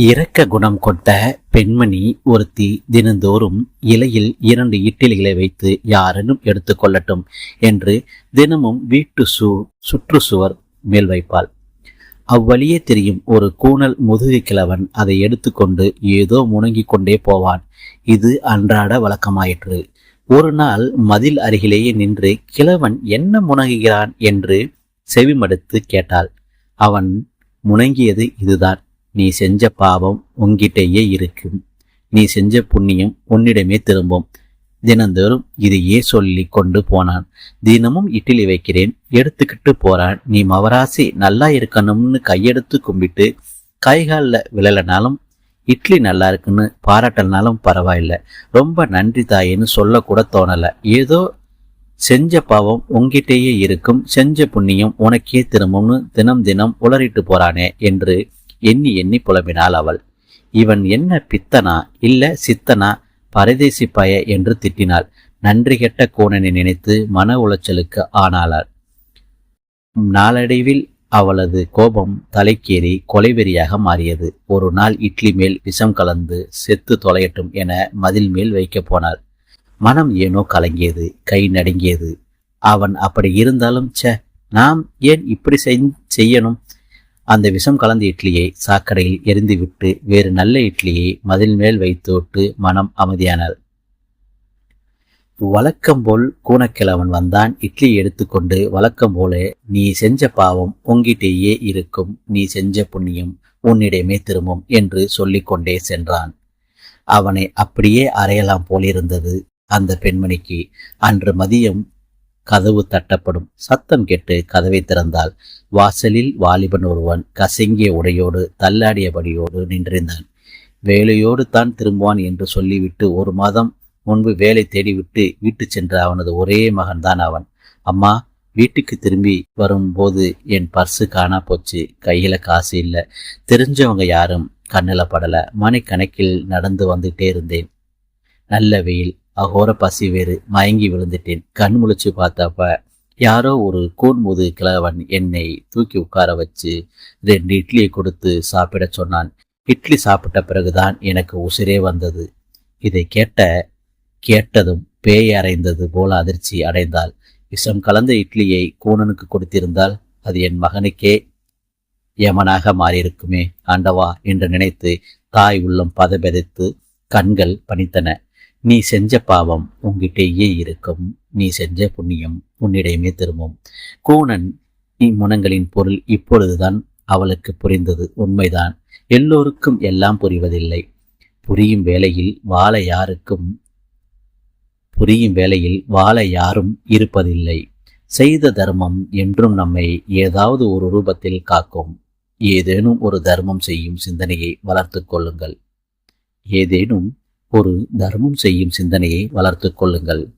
இரக்க குணம் கொண்ட பெண்மணி ஒருத்தி தினந்தோறும் இலையில் இரண்டு இட்டிலிகளை வைத்து யாரேனும் எடுத்துக்கொள்ளட்டும் என்று தினமும் வீட்டு சு சுற்றுச்சுவர் மேல் வைப்பாள். அவ்வழியே தெரியும் ஒரு கூணல் முதுகு கிழவன் அதை எடுத்துக்கொண்டு ஏதோ முணங்கிக் கொண்டே போவான். இது அன்றாட வழக்கமாயிற்று. ஒரு நாள் மதில் அருகிலேயே நின்று கிழவன் என்ன முணங்குகிறான் என்று செவிமடுத்து கேட்டாள். அவன் முணங்கியது இதுதான். நீ செஞ்ச பாவம் உங்கிட்டேயே இருக்கும். நீ செஞ்ச புண்ணியம் உன்னிடமே திரும்பும். தினந்தோறும் இதையே சொல்லி கொண்டு போனான். தினமும் இட்லி வைக்கிறேன் எடுத்துக்கிட்டு போறான். நீ மவராசி நல்லா இருக்கணும்னு கையெடுத்து கும்பிட்டு கைகாலில் விழலனாலும் இட்லி நல்லா இருக்குன்னு பாராட்டலனாலும் பரவாயில்ல. ரொம்ப நன்றி தாயின்னு சொல்லக்கூட தோணலை. ஏதோ செஞ்ச பாவம் உங்கிட்டேயே இருக்கும் செஞ்ச புண்ணியம் உனக்கே திரும்பும்னு தினம் தினம் உளறிட்டு போறானே என்று எண்ணி எண்ணி புலம்பினாள் அவள். இவன் என்ன பித்தனா இல்ல சித்தனா பரதேசி பய? என்று திட்டினாள். நன்றி கெட்ட கோணனை நினைத்து மன உளைச்சலுக்கு ஆனாளாள். நாளடைவில் அவளது கோபம் தலைக்கேறி கொலைவெறியாக மாறியது. ஒரு நாள் இட்லி மேல் விஷம் கலந்து செத்து தொலையட்டும் என மதில் மேல் வைக்கப் போனாள். மனம் ஏனோ கலங்கியது கை நடுங்கியது. அவன் அப்படி இருந்தாலும் ச்சே நாம் ஏன் இப்படி செய்யணும்? அந்த விஷம் கலந்த இட்லியை சாக்கடையில் எரிந்துவிட்டு வேறு நல்ல இட்லியை மதில் மேல் வைத்துவிட்டு மனம் அமைதியானாள். வழக்கம் போல் கூனக்கிழவன் வந்தான். இட்லி எடுத்துக்கொண்டு வழக்கம் போல நீ செஞ்ச பாவம் உங்கிட்டேயே இருக்கும். நீ செஞ்ச புண்ணியம் உன்னிடமே திரும்பும் என்று சொல்லிக்கொண்டே சென்றான். அவனை அப்படியே அறையலாம் போலிருந்தது அந்த பெண்மணிக்கு. அன்று மதியம் கதவு தட்டப்படும். சத்தம் கேட்டு கதவை திறந்தாள். வாசலில் வாலிபன் ஒருவன் கசங்கிய உடையோடு தள்ளாடியபடியோடு நின்றிருந்தான். வேலையோடு தான் திரும்புவான் என்று சொல்லிவிட்டு ஒரு மாதம் முன்பு வேலை தேடிவிட்டு வீட்டு சென்ற அவனது ஒரே மகன்தான் அவன். அம்மா வீட்டுக்கு திரும்பி வரும்போது என் பர்ஸு காணா போச்சு. கையில காசு இல்லை. தெரிஞ்சவங்க யாரும் கண்ணில் படல. மணிக்கணக்கில் நடந்து வந்துட்டே இருந்தேன். நல்ல வெயில். அகோர பசி வேறு. மயங்கி விழுந்துட்டேன். கண் முழிச்சு பார்த்தப்ப யாரோ ஒரு கூன்முது கிழவன் என்னை தூக்கி உட்கார வச்சு ரெண்டு இட்லியை கொடுத்து சாப்பிட சொன்னான். இட்லி சாப்பிட்ட பிறகுதான் எனக்கு உசிரே வந்தது. இதை கேட்ட கேட்டதும் பேய் அறைந்தது போல அதிர்ச்சி அடைந்தாள். விஷம் கலந்த இட்லியை கூணனுக்கு கொடுத்திருந்தால் அது என் மகனுக்கே யமனாக மாறியிருக்குமே. ஆண்டவா என்று நினைத்து தாய் உள்ளம் பதபெதைத்து கண்கள் பணித்தன. நீ செஞ்ச பாவம் உங்கிட்டேயே இருக்கும். நீ செஞ்ச புண்ணியம் உன்னிடையுமே திரும்பும். கூணன் இம்முனங்களின் பொருள் இப்பொழுதுதான் அவளுக்கு புரிந்தது. உண்மைதான். எல்லோருக்கும் எல்லாம் புரிவதில்லை. புரியும் வேளையில் வாழ யாருக்கும் புரியும் வேளையில் வாழ யாரும் இருப்பதில்லை. செய்த தர்மம் என்றும் நம்மை ஏதாவது ஒரு ரூபத்தில் காக்கும். ஏதேனும் ஒரு தர்மம் செய்யும் சிந்தனையை வளர்த்துக் கொள்ளுங்கள். ஏதேனும் ஒரு தர்மம் செய்யும் சிந்தனையை வளர்த்துக் கொள்ளுங்கள்.